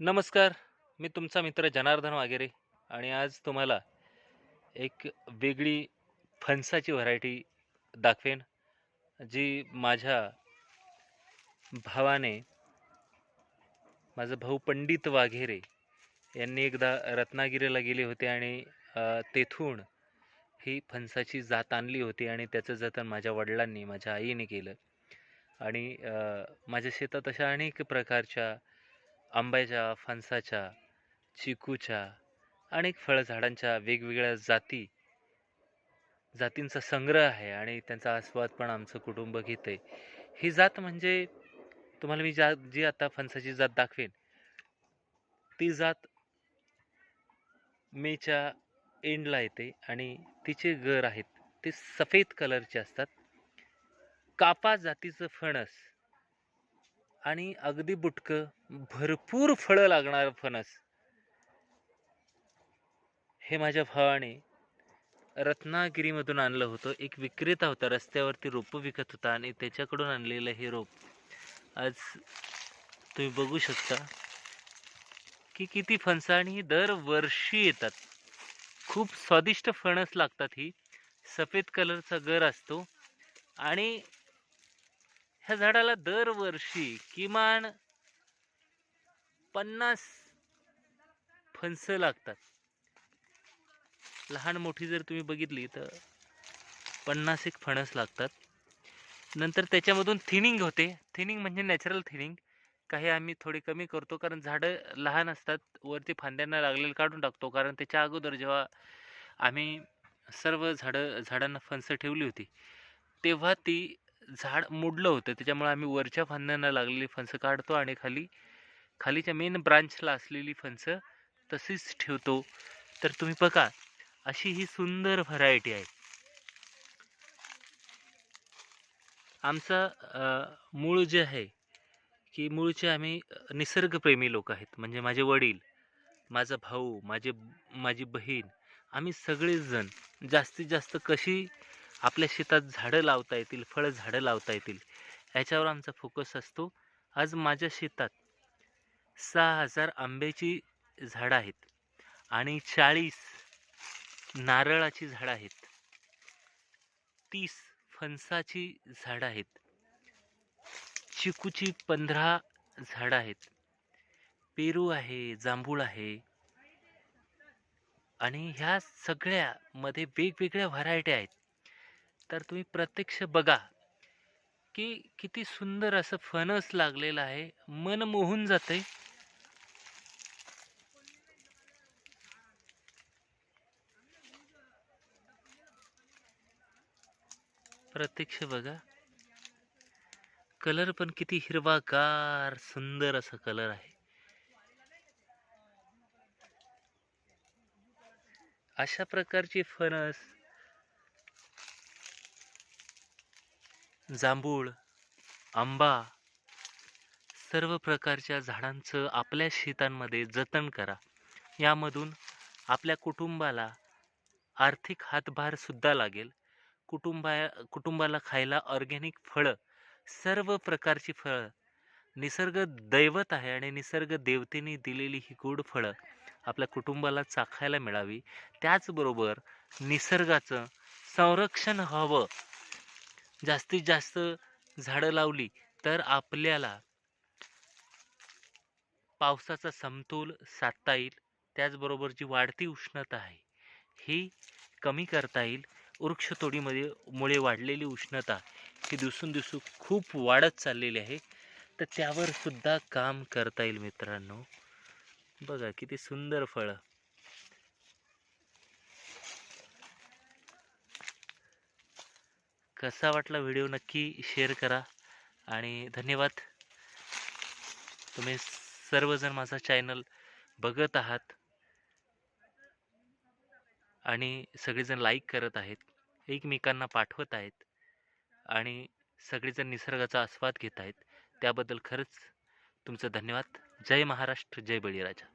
नमस्कार मी तुमचा मित्र जनार्दन वागेरे आणि आज तुम्हाला एक वेगळी फणसाची व्हरायटी दाखवेन जी माझ्या भावाने माझा भाऊ पंडित वाघेरे यांनी एकदा रत्नागिरीला गेले होते आणि तेथून ही फणसाची जात आणली होती आणि त्याचं जतन माझ्या वडिलांनी माझ्या आईने केलं. आणि माझ्या शेतात अशा अनेक प्रकारच्या आंब्याच्या फणसाच्या चिकूच्या अनेक फळझाडांच्या वेगवेगळ्या जाती जातींचा संग्रह आहे आणि त्यांचा आस्वाद पण आमचं कुटुंब घेते ही जात म्हणजे तुम्हाला मी ज्या जी आता फणसाची जात दाखवेन ती जात मेच्या एंडला येते आणि तिचे गर आहेत ते सफेद कलरचे असतात. कापा जातीचं फणस आणि अगदी बुटकं भरपूर फळं लागणारं फणस. हे माझ्या भावाने रत्नागिरीमधून आणलं होतं. एक विक्रेता होता रस्त्यावरती रोपं विकत होता आणि त्याच्याकडून आणलेलं हे रोप. आज तुम्ही बघू शकता की किती फणसाणी आणि ही दरवर्षी येतात. खूप स्वादिष्ट फणस लागतात ही. सफेद कलरचा गर असतो आणि ह्या झाडाला दरवर्षी किमान पन्नास फणसं लागतात. लहान मोठी जर तुम्ही बघितली तर पन्नास एक फणस लागतात. नंतर त्याच्यामधून थिनिंग होते. थिनिंग म्हणजे नॅचरल थिनिंग. काही आम्ही थोडी कमी करतो कारण झाडं लहान असतात. वरती फांद्यांना लागलेलं काढून टाकतो. कारण त्याच्या अगोदर जेव्हा आम्ही सर्व झाडं झाडांना फणसं ठेवली होती तेव्हा ती झाड मोडलं होतं. त्याच्यामुळे आम्ही वरच्या फांद्यांना लागलेली फणसं काढतो आणि खाली खालीच्या मेन ब्रांचला असलेली फणसं तशीच ठेवतो. तर तुम्ही बघा अशी ही सुंदर व्हरायटी आहे. आमचा मूळ जे आहे की मूळचे आम्ही निसर्गप्रेमी लोक आहेत. म्हणजे माझे वडील माझा भाऊ माझे माझी बहीण आम्ही सगळेच जण जास्तीत जास्त कशी आपल्या शेतात झाडं लावता येतील फळं झाडं लावता येतील याच्यावर आमचा फोकस असतो. आज माझ्या शेतात सहा हजार आंब्याची झाडं आहेत आणि चाळीस नारळाची झाडं आहेत. तीस फणसाची झाडं आहेत. चिकूची पंधरा झाडं आहेत. पेरू आहे जांभूळ आहे आणि ह्या सगळ्यामध्ये वेगवेगळ्या व्हरायटी आहेत. तर तुम्ही प्रत्यक्ष बघा की किती सुंदर असं फणस लागलेलं आहे. मन मोहून जाते प्रत्यक्ष बघा. कलर पण किती हिरवागार सुंदर असा कलर आहे. अशा प्रकारची फणस जांभूळ आंबा सर्व प्रकारच्या झाडांचं आपल्या शेतांमध्ये जतन करा. यामधून आपल्या कुटुंबाला आर्थिक हातभारसुद्धा लागेल. कुटुंबा कुटुंबाला खायला ऑर्गॅनिक फळं सर्व प्रकारची फळं निसर्ग दैवत आहे आणि निसर्ग देवतेने दिलेली ही गोड फळं आपल्या कुटुंबाला चाखायला मिळावी. त्याचबरोबर निसर्गाचं संरक्षण व्हावं जास्तीत जास्त झाडं लावली तर आपल्याला पावसाचा समतोल साधता येईल. त्याचबरोबर जी वाढती उष्णता आहे. ही कमी करता येईल. वृक्षतोडीमध्ये मुळे वाढलेली उष्णता ही दिवसून खूप वाढत चाललेली आहे. तर त्यावर सुद्धा काम करता येईल मित्रांनो. बघा किती सुंदर फळं. कसा वाटला व्हिडिओ नक्की शेअर करा आणि धन्यवाद. तुम्ही सर्वजण माझा चॅनल बघत आहात आणि सगळेजण लाईक करत आहेत एकमेकांना पाठवत आहेत आणि सगळेजण निसर्गाचा आस्वाद घेत आहेत त्याबद्दल खरंच तुमचं धन्यवाद. जय महाराष्ट्र जय बळीराजा.